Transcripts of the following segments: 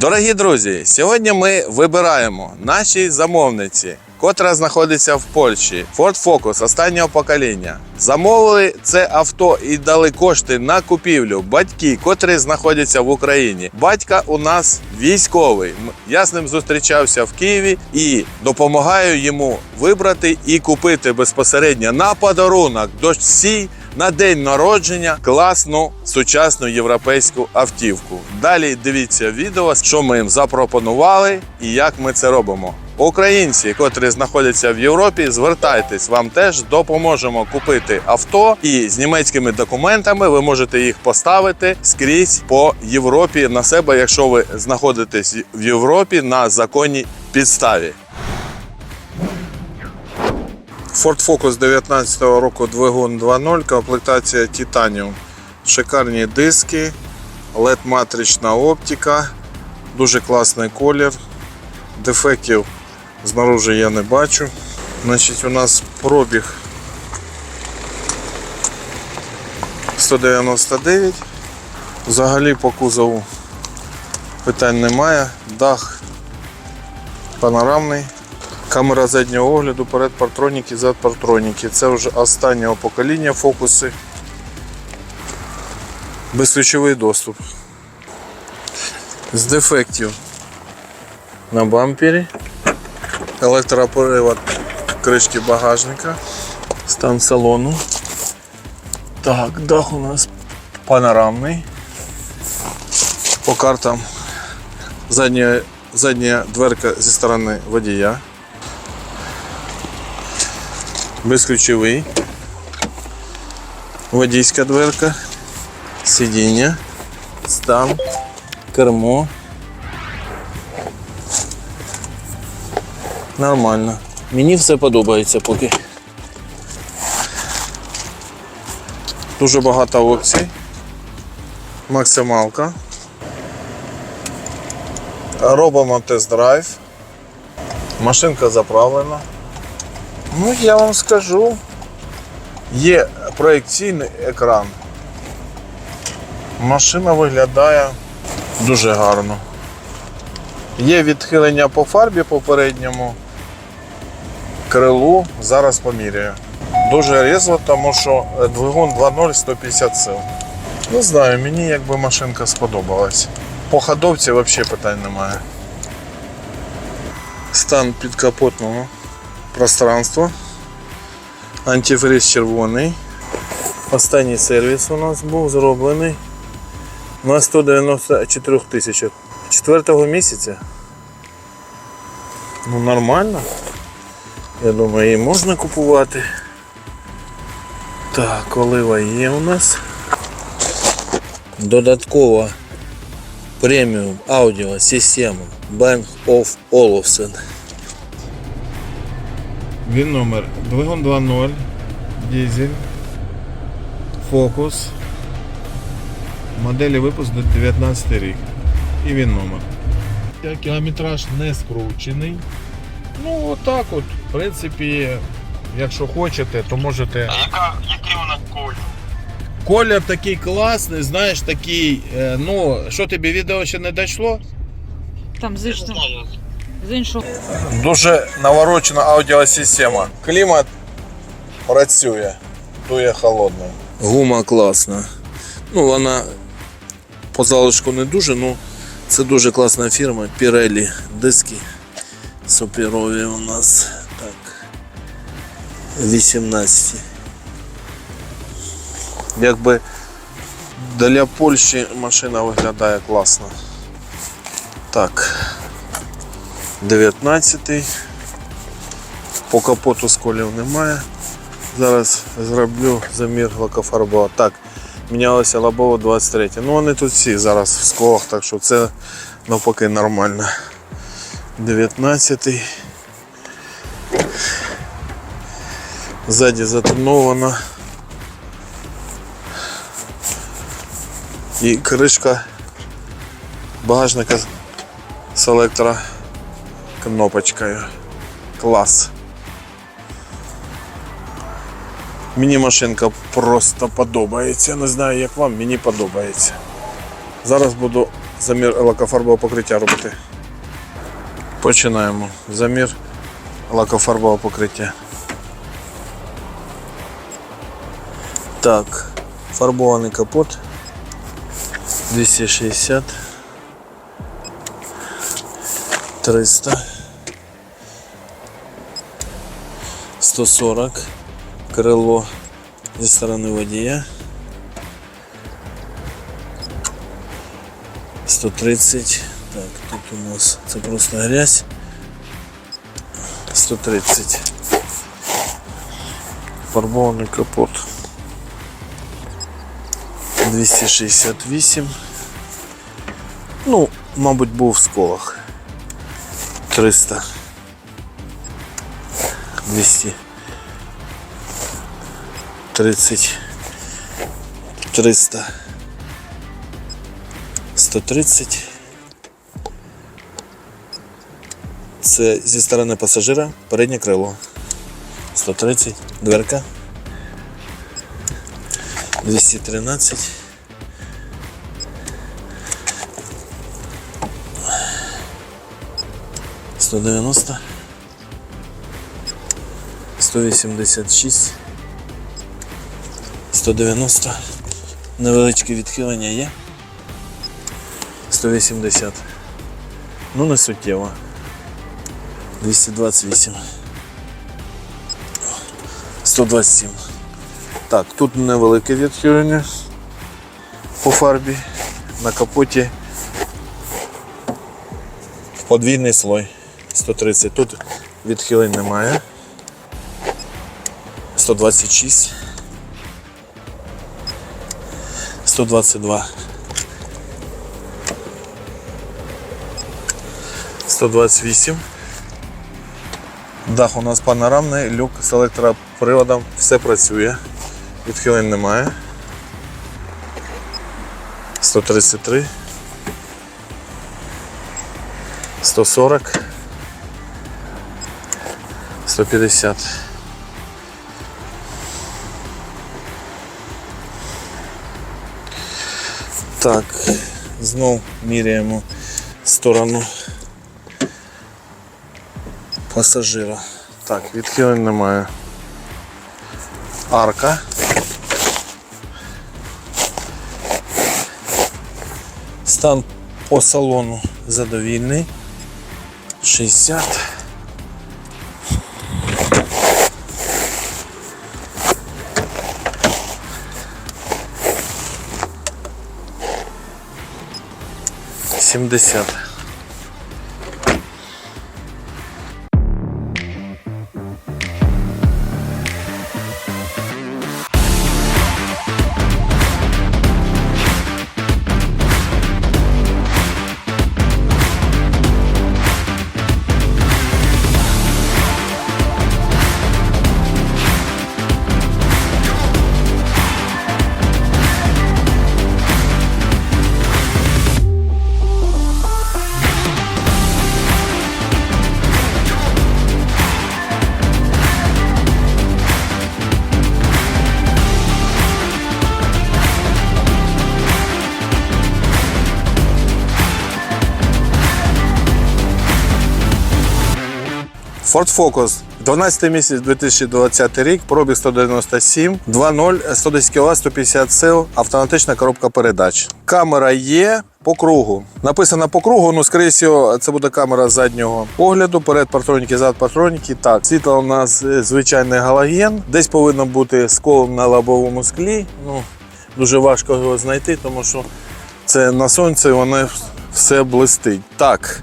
Дорогі друзі, сьогодні ми вибираємо нашій замовниці, котра знаходиться в Польщі. Ford Focus останнього покоління. Замовили це авто і дали кошти на купівлю батьки, котрі знаходяться в Україні. Батька у нас військовий. Я з ним зустрічався в Києві і допомагаю йому вибрати і купити безпосередньо на подарунок дочці на день народження класну сучасну європейську автівку. Далі дивіться відео, що ми їм запропонували і як ми це робимо. Українці, котрі знаходяться в Європі, звертайтесь, вам теж допоможемо купити авто і з німецькими документами ви можете їх поставити скрізь по Європі на себе, якщо ви знаходитесь в Європі на законній підставі. Ford Focus 19 року двигун 2.0, комплектація Titanium. Шикарні диски, LED-матрична оптика, дуже класний колір. Дефектів знаружи я не бачу. Значить, у нас пробіг 199. Взагалі по кузову питань немає. Дах панорамний. Камера заднього огляду, перед партроніки, зад партроніки. Це вже останнього покоління фокуси. Безключовий доступ. З дефектів на бампері. Електропривод кришки багажника. Стан салону. Так, дах у нас панорамний. По картам задня, задня дверка зі сторони водія. Безключовий, водійська дверка, сидіння, стан, кермо. Нормально. Мені все подобається поки. Дуже багато опцій. Максималка. Робимо тест-драйв. Машинка заправлена. Ну, я вам скажу, є проекційний екран. Машина виглядає дуже гарно. Є відхилення по фарбі попередньому крилу, зараз поміряю. Дуже різво, тому що е, двигун 2.0 150 сил. Не знаю, мені якби машинка сподобалась. По ходовці взагалі питань немає. Стан підкапотного пространства. Антифриз червоний. Останній сервіс у нас був зроблений на 194 тисячах. Четвертого місяця. Ну нормально. Я думаю, її можна купувати. Так, олива є у нас. Додаткова преміум аудіо система Bang of Olufsen. Він номер двигун 2.0, дизель, фокус, моделі випуску 19 рік. І він номер. Кілометраж не скручений. Ну, отак от. В принципі, якщо хочете, то можете. Яка, який у нас колір? Колір такий класний, знаєш, такий, е, ну, що тобі відео ще не дійшло? Там з іншого. З іншого. Дуже наворочена аудіосистема. Клімат працює, дує холодно. Гума класна. Ну, вона по залишку не дуже, ну це дуже класна фірма. Pirelli диски суперові у нас. Так. 18. Якби для Польщі машина виглядає класно. Так. 19. По капоту сколів немає. Зараз зроблю замір лакофарбова. Так, мінялося лобово 23. Ну вони тут всі зараз в сколах, так що це навпаки нормально. 19. Ззаді затоновано. І кришка багажника селектора кнопочкою. Клас. Мені машинка просто подобається. Не знаю, як вам, мені подобається. Зараз буду замір лакофарбового покриття робити. Починаємо. Замір лакофарбового покриття. Так, фарбований капот 260 300 140 крило зі сторони водія. 130 так, тут у нас це просто грязь. 130 фарбований капот. 268 ну, мабуть, був в сколах. 300 200 30 300 130 Це зі сторони пасажира переднє крило. 130 дверка. 213 190 186 190 невеличке відхилення є. 180 ну не суттєво. 228 127 так, тут невелике відхилення по фарбі. На капоті. Подвійний слой. 130 тут відхилень немає 126 122 128 Дах у нас панорамний, люк з електроприводом, все працює. Відхилень немає. 133 140 150 Так, знов міряємо сторону пасажира. Так, відхилень немає. Арка. Стан по салону задовільний. 60. Сімдесят. Ford Focus. 12 місяць 2020 рік, пробіг 197, 2.0, 110 кВт, 150 сил, автоматична коробка передач. Камера є по кругу. Написано по кругу, ну, скоріше всього, це буде камера заднього огляду, перед патроніки, зад патроніки. Так, світло у нас е, звичайний галоген. Десь повинно бути скол на лобовому склі. Ну, дуже важко його знайти, тому що це на сонці воно все блистить. Так,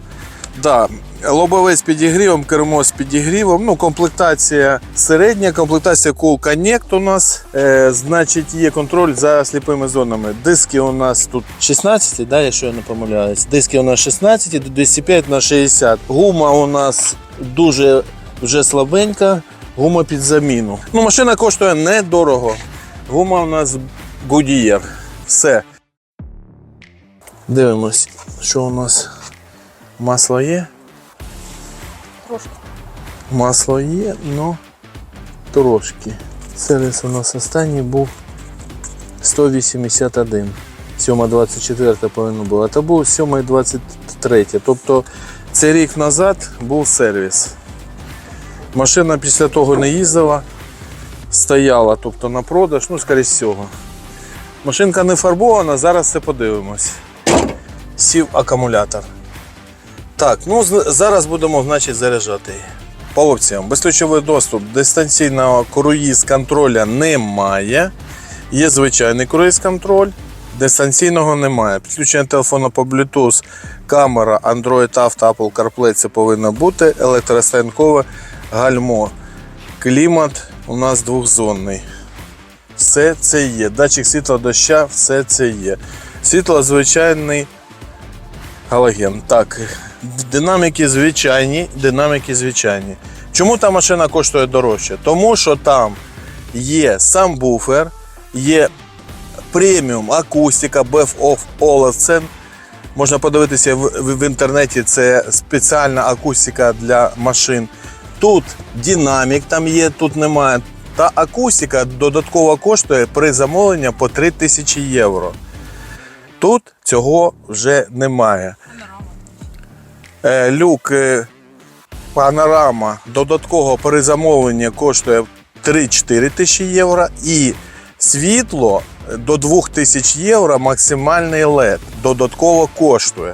да. Лобове з підігрівом, кермо з підігрівом. Ну, комплектація середня, комплектація Cool Connect у нас. Е, значить, є контроль за сліпими зонами. Диски у нас тут 16, да, якщо я не помиляюсь. Диски у нас 16, 205 на 60. Гума у нас дуже вже слабенька. Гума під заміну. Ну, машина коштує недорого. Гума у нас Goodyear. Все. Дивимось, що у нас масло є. Трошки. Масло є, але трошки. Сервіс у нас останній був 181. 7.24 повинно було. А це був 7.23. Тобто цей рік назад був сервіс. Машина після того не їздила, стояла тобто на продаж, ну, скоріше всього. Машинка не фарбована, зараз це подивимось. Сів акумулятор. Так, ну зараз будемо значить, заряджати. По опціям. Безключовий доступ, дистанційного круїз контроля немає. Є звичайний круїз контроль, дистанційного немає. Підключення телефону по Bluetooth, камера, Android Auto, Apple CarPlay це повинно бути. Електростанкове гальмо. Клімат у нас двохзонний. Все це є. Датчик світла доща, все це є. Світло звичайний галоген. Так, динаміки звичайні, динаміки звичайні. Чому та машина коштує дорожче? Тому що там є сам буфер, є преміум акустика, BF of Olufsen. Можна подивитися в інтернеті, це спеціальна акустика для машин. Тут динамік там є, тут немає. Та акустика додатково коштує при замовленні по 3000 євро. Тут цього вже немає. Е, люк е, панорама додатково при замовленні коштує 3-4 тисячі євро. І світло до 2000 євро максимальний LED додатково коштує.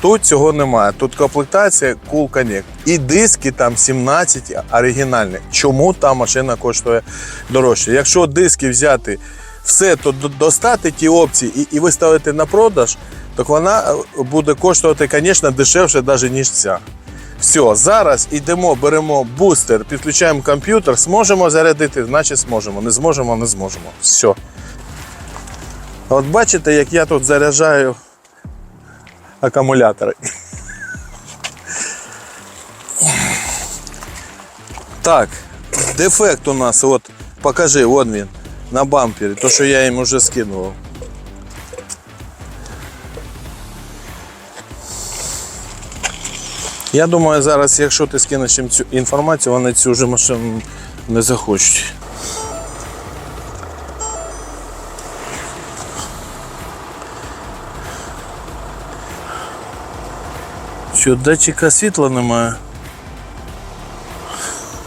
Тут цього немає. Тут комплектація Cool Connect. І диски там 17 оригінальні. Чому та машина коштує дорожче? Якщо диски взяти все, то достати ті опції і, і виставити на продаж, то вона е, буде коштувати, звісно, дешевше, навіть ніж ця. Все, зараз йдемо, беремо бустер, підключаємо комп'ютер, зможемо зарядити, значить зможемо. Не зможемо, не зможемо. Все. От бачите, як я тут заряджаю акумулятори. Так, дефект у нас, от, покажи, от він, на бампері, то, що я їм вже скинував. Я думаю, зараз, якщо ти скинеш їм цю інформацію, вони цю вже машину не захочуть. Що, датчика світла немає?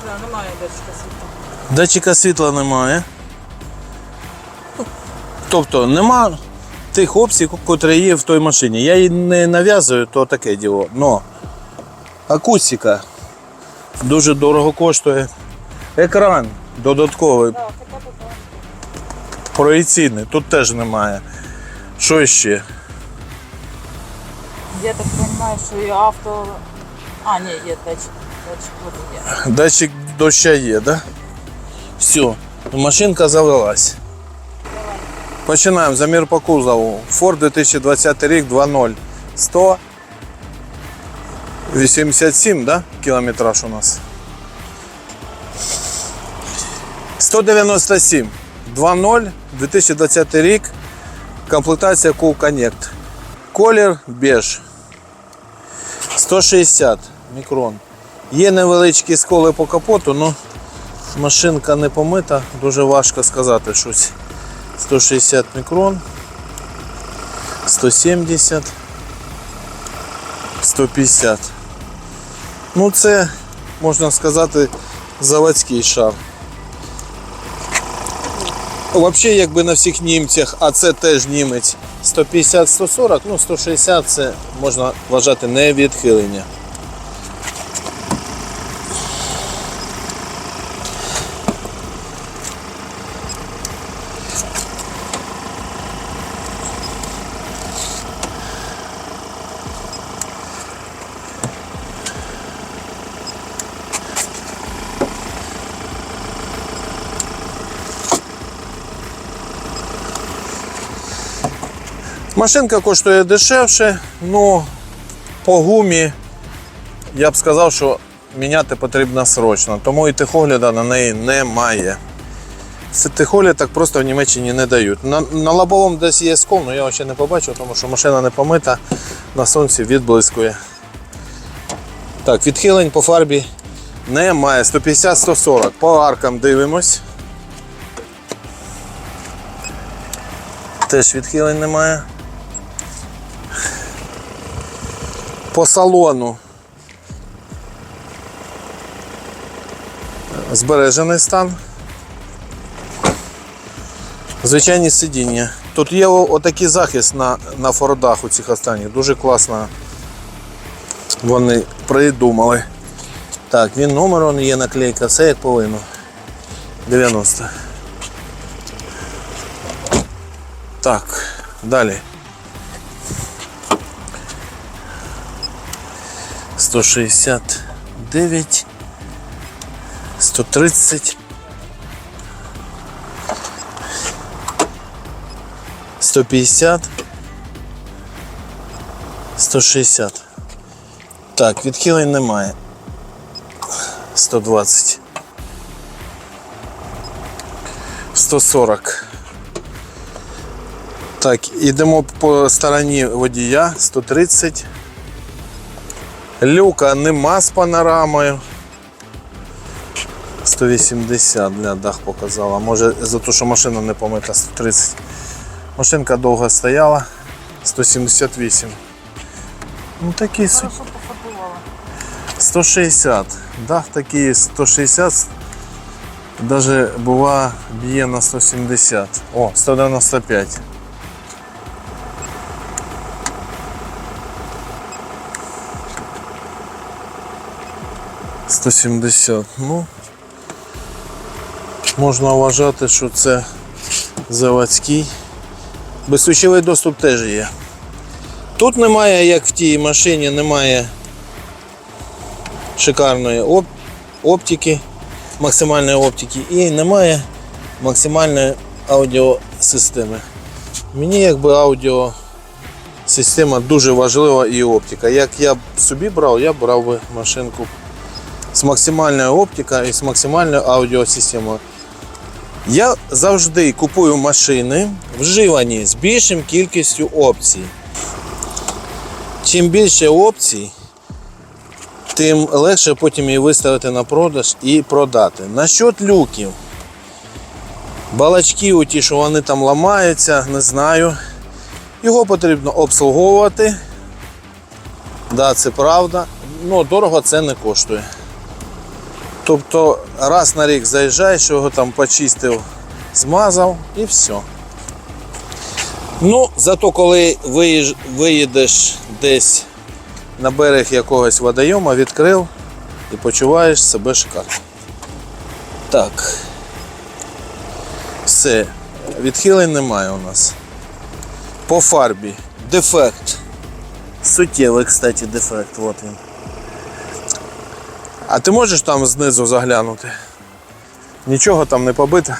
Да, немає датчика світла. Датчика світла немає. Тобто нема тих опцій, котрі є в той машині. Я її не нав'язую, то таке діло. Но акустика дуже дорого коштує. Екран додатковий, так. проєційний, тут теж немає. Що ще? Я так розумію, що і авто. А, ні, є датчик. Датчик води є. Датчик доща є, да? Все, машинка завелась. Починаємо. Замір по кузову. Ford 2020 рік 2.0. 187, да? Кілометраж у нас. 197. 2.0, 2020 рік. Комплектація Cool Connect. Колір беж. 160 мікрон. Є невеличкі сколи по капоту, але машинка не помита, дуже важко сказати щось. 160 мікрон, 170, 150. Ну це, можна сказати, заводський шар. Взагалі, якби на всіх німцях, а це теж німець, 150-140, ну 160 це можна вважати не відхилення. Машинка коштує дешевше, але по гумі я б сказав, що міняти потрібно срочно, тому і техогляда на неї немає. Це техогляд так просто в Німеччині не дають. На, на лобовому десь є скол, але я його ще не побачив, тому що машина не помита, на сонці відблискує. Так, відхилень по фарбі немає. 150-140. По аркам дивимось. Теж відхилень немає. По салону. Збережений стан. Звичайні сидіння. Тут є отакий захист на, на фордах у цих останніх. Дуже класно вони придумали. Так, він номер, он є наклейка, все як повинно. 90. Так, далі. 169, 130, 150, 160. Так, відхилень немає. 120. 140. Так, ідемо по стороні водія 130. Люка нема з панорамою. 180 для дах показала. Може за те, що машина не помита 130. Машинка довго стояла. 178. Ну суть. Хорошо 160. Дах такий 160. Даже бува б'є на 170. О, 195. Сто сімдесят. Ну можна вважати, що це заводський. Безключовий доступ теж є. Тут немає, як в тій машині, немає шикарної оп- оптики, максимальної оптики і немає максимальної аудіосистеми. Мені якби аудіосистема дуже важлива і оптика. Як я б собі брав, я брав би машинку з максимальною оптикою і з максимальною аудіосистемою. Я завжди купую машини вживані з більшим кількістю опцій. Чим більше опцій, тим легше потім її виставити на продаж і продати. Насчет люків. Балачки, у ті, що вони там ламаються, не знаю. Його потрібно обслуговувати. Да, це правда. Ну, дорого це не коштує. Тобто раз на рік заїжджаєш, його там почистив, змазав і все. Ну, зато коли виїж- виїдеш десь на берег якогось водойома, відкрив і почуваєш себе шикарно. Так. Все. Відхилень немає у нас. По фарбі. Дефект. Суттєвий, кстати, дефект. От він. А ти можеш там знизу заглянути? Нічого там не побито.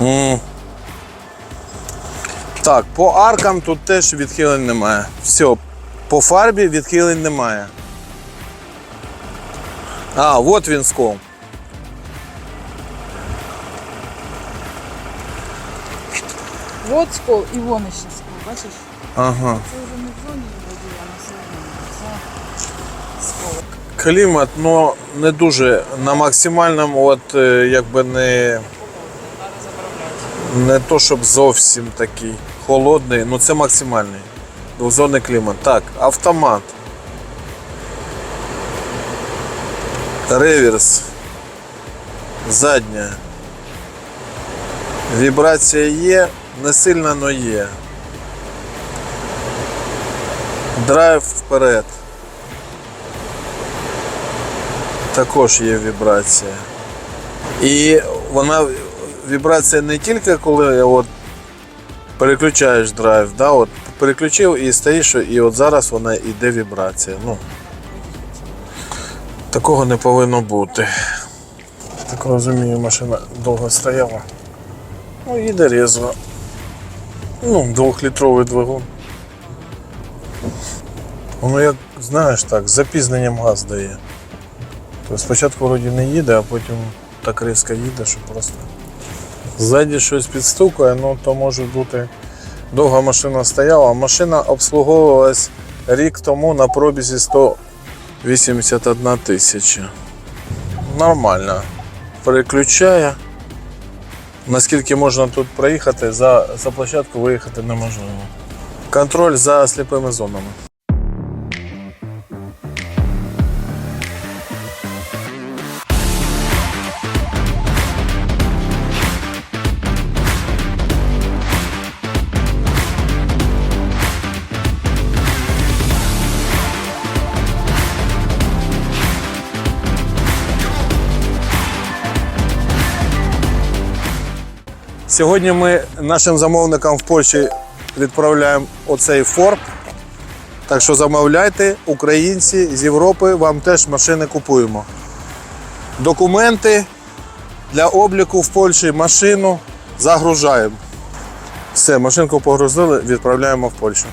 М. Так, по аркам тут теж відхилень немає. Все, по фарбі відхилень немає. А, от він скол. Вот скол і вон ще скол, бачиш? Ага. Це вже не в зоні водія, а все одно. Це скол. Клімат, ну не дуже на максимальному, от е, якби не, не то, щоб зовсім такий холодний, ну це максимальний. Двозонний клімат. Так, автомат. Реверс. Задня. Вібрація є, не сильно, але є. Драйв вперед. Також є вібрація. І вона вібрація не тільки коли от переключаєш драйв, да, от переключив і стоїш, і от зараз вона йде вібрація. Ну, такого не повинно бути. Так розумію, машина довго стояла. Ну, їде резво. Ну, двохлітровий двигун. Воно як, знаєш так, з запізненням газ дає. То спочатку вроді не їде, а потім так різко їде, що просто. Ззаді щось підстукує, ну то може бути. Довга машина стояла. Машина обслуговувалась рік тому на пробізі 100 81 тисяча. Нормально. Переключає. Наскільки можна тут проїхати, за, за площадку виїхати неможливо. Контроль за сліпими зонами. Сьогодні ми нашим замовникам в Польщі відправляємо оцей Форб. Так що замовляйте, українці з Європи вам теж машини купуємо. Документи для обліку в Польщі машину загружаємо. Все, машинку погрузили, відправляємо в Польщу.